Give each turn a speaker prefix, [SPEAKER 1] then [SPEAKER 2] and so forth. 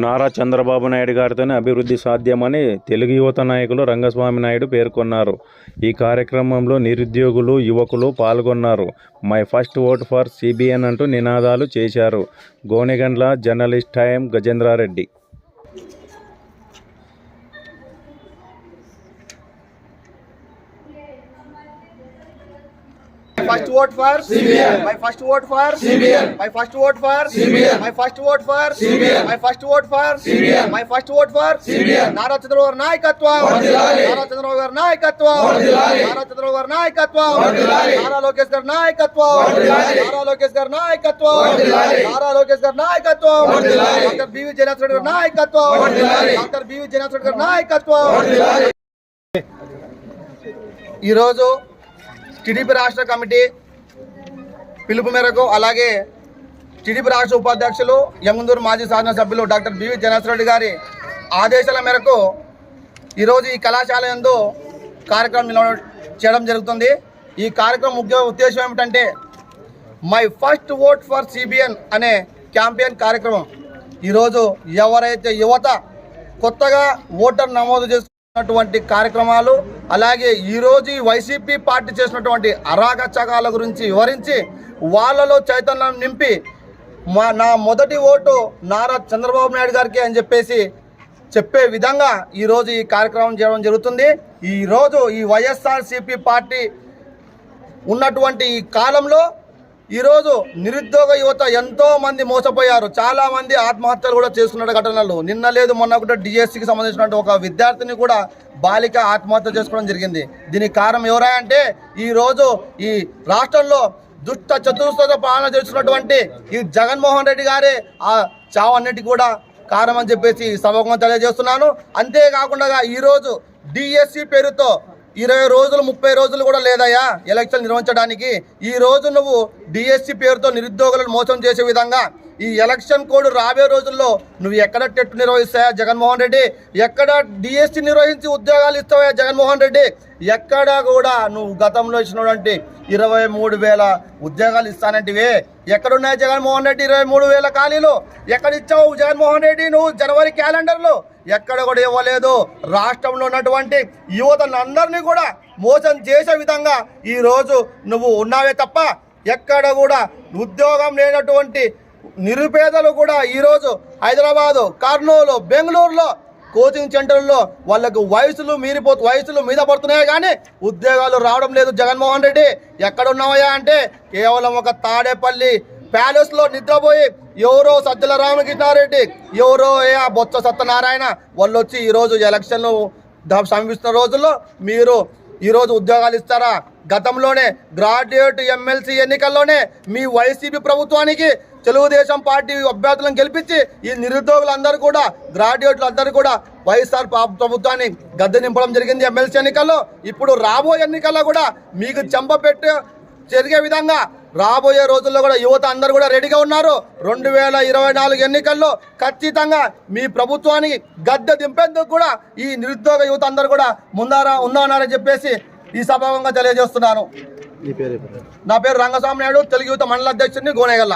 [SPEAKER 1] నారా చంద్రబాబు నాయుడు గారితోనే అభివృద్ధి సాధ్యమని తెలుగు యువత నాయకులు రంగస్వామి నాయుడు పేర్కొన్నారు. ఈ కార్యక్రమంలో నిరుద్యోగులు యువకులు పాల్గొన్నారు. My first vote for CBN అంటూ నినాదాలు చేశారు. Gonegandla journalist time
[SPEAKER 2] Gajendrareddy. first vote for CBN. My first vote for CBN. My first vote for CBN. My first vote for CBN. My first vote for CBN. My first vote for CBN. Nara Chandrababu గారి నాయకత్వం నారా చంద్రబాబు గారి నాయకత్వం నారా చంద్రబాబు గారి నాయకత్వం నారా లోకేష్ గారి నాయకత్వం నారా లోకేష్ గారి నాయకత్వం నారా లోకేష్ గారి నాయకత్వం డాక్టర్ బివి జయనాథ్ రెడ్డి గారి నాయకత్వం డాక్టర్ బివి జయనాథ్ రెడ్డి గారి నాయకత్వం ఈరోజు టీడీపీ రాష్ట్ర కమిటీ పిలుపు మేరకు అలాగే టీడీపీ రాష్ట్ర ఉపాధ్యక్షులు యముందూరు మాజీ శాసనసభ్యులు డాక్టర్ బివి జనసరెడ్డి గారి ఆదేశాల మేరకు ఈరోజు ఈ కళాశాల యందు కార్యక్రమం చేయడం జరుగుతుంది. ఈ కార్యక్రమం ముఖ్య ఉద్దేశం ఏమిటంటే my first vote for CBN అనే క్యాంపెయిన్ కార్యక్రమం. ఈరోజు ఎవరైతే యువత కొత్తగా ఓటర్ నమోదు చేసుకున్నటువంటి కార్యక్రమాలు అలాగే ఈరోజు ఈ వైసీపీ పార్టీ చేసినటువంటి అరాగచకాల గురించి వివరించి వాళ్ళలో చైతన్యం నింపి మా నా మొదటి ఓటు నారా చంద్రబాబు నాయుడు గారికి అని చెప్పేసి చెప్పే విధంగా ఈరోజు ఈ కార్యక్రమం చేయడం జరుగుతుంది. ఈరోజు ఈ వైఎస్ఆర్సీపీ పార్టీ ఉన్నటువంటి ఈ కాలంలో ఈరోజు నిరుద్యోగ యువత ఎంతో మంది మోసపోయారు. చాలా మంది ఆత్మహత్యలు కూడా చేసుకున్న ఘటనలు. నిన్న లేదు మొన్న కూడా డిఎస్సికి సంబంధించినటువంటి ఒక విద్యార్థిని కూడా బాలిక ఆత్మహత్య చేసుకోవడం జరిగింది. దీనికి కారణం ఎవరా అంటే ఈరోజు ఈ రాష్ట్రంలో దుష్ట చతుర్స్వత పాలన చేస్తున్నటువంటి ఈ జగన్మోహన్ రెడ్డి గారే ఆ చావన్నిటి కూడా కారణం అని చెప్పేసి ఈ సభకు తెలియజేస్తున్నాను. అంతేకాకుండా ఈరోజు డిఎస్సి పేరుతో ఇరవై రోజులు ముప్పై రోజులు కూడా లేదయ్యా ఎలక్షన్ నిర్వహించడానికి. ఈ రోజు నువ్వు డిఎస్సి పేరుతో నిరుద్యోగులను మోసం చేసే విధంగా ఈ ఎలక్షన్ కోడ్ రాబోయే రోజుల్లో నువ్వు ఎక్కడ టెట్ నిర్వహిస్తాయా జగన్మోహన్ రెడ్డి? ఎక్కడ డిఎస్సి నిర్వహించి ఉద్యోగాలు ఇస్తావా జగన్మోహన్ రెడ్డి? ఎక్కడ కూడా నువ్వు గతంలో ఇచ్చినటువంటి ఇరవై మూడు వేల ఉద్యోగాలు ఇస్తానంటివే. ఎక్కడున్నాయి జగన్మోహన్ రెడ్డి ఇరవై మూడు వేల ఖాళీలు? ఎక్కడ ఇచ్చావు జగన్మోహన్ రెడ్డి నువ్వు జనవరి క్యాలెండర్లో? ఎక్కడ కూడా ఇవ్వలేదు. రాష్ట్రంలో ఉన్నటువంటి యువతనందరినీ కూడా మోసం చేసే విధంగా ఈరోజు నువ్వు ఉన్నావే తప్ప ఎక్కడ కూడా ఉద్యోగం లేనటువంటి నిరుపేదలు కూడా ఈరోజు హైదరాబాదు కర్నూలు బెంగళూరులో కోచింగ్ సెంటర్లో వాళ్ళకు వయసులు మీరిపో వయసులు మీద పడుతున్నాయి కానీ ఉద్యోగాలు రావడం లేదు. జగన్మోహన్ రెడ్డి ఎక్కడ ఉన్నావయ్యా అంటే కేవలం ఒక తాడేపల్లి ప్యాలెస్లో నిద్రపోయి ఎవరో సజ్జల రామకృష్ణారెడ్డి ఎవరో ఏ బొత్స సత్యనారాయణ వాళ్ళు వచ్చి ఈరోజు ఎలక్షన్లు సమీపిస్తున్న రోజుల్లో మీరు ఈరోజు ఉద్యోగాలు ఇస్తారా? గతంలోనే గ్రాడ్యుయేట్ ఎమ్మెల్సీ ఎన్నికల్లోనే మీ వైసీపీ ప్రభుత్వానికి తెలుగుదేశం పార్టీ అభ్యర్థులను గెలిపించి ఈ నిరుద్యోగులందరూ కూడా గ్రాడ్యుయేట్లు అందరూ కూడా వైఎస్ఆర్ ప్రభుత్వాన్ని గద్దె నింపడం జరిగింది ఎమ్మెల్సీ ఎన్నికల్లో. ఇప్పుడు రాబోయే ఎన్నికల్లో కూడా మీకు చెంప జరిగే విధంగా రాబోయే రోజుల్లో కూడా యువత అందరూ కూడా రెడీగా ఉన్నారు. రెండు వేల ఇరవై నాలుగు ఎన్నికల్లో ఖచ్చితంగా మీ ప్రభుత్వానికి గద్దె దింపేందుకు కూడా ఈ నిరుద్యోగ యువత అందరూ కూడా ముందారా ఉన్నారని చెప్పేసి ఈ సభావంగా తెలియజేస్తున్నాను. నా పేరు రంగస్వామి నాయుడు తెలుగు యువత మండల అధ్యక్షుడిని గోనేగల్ల.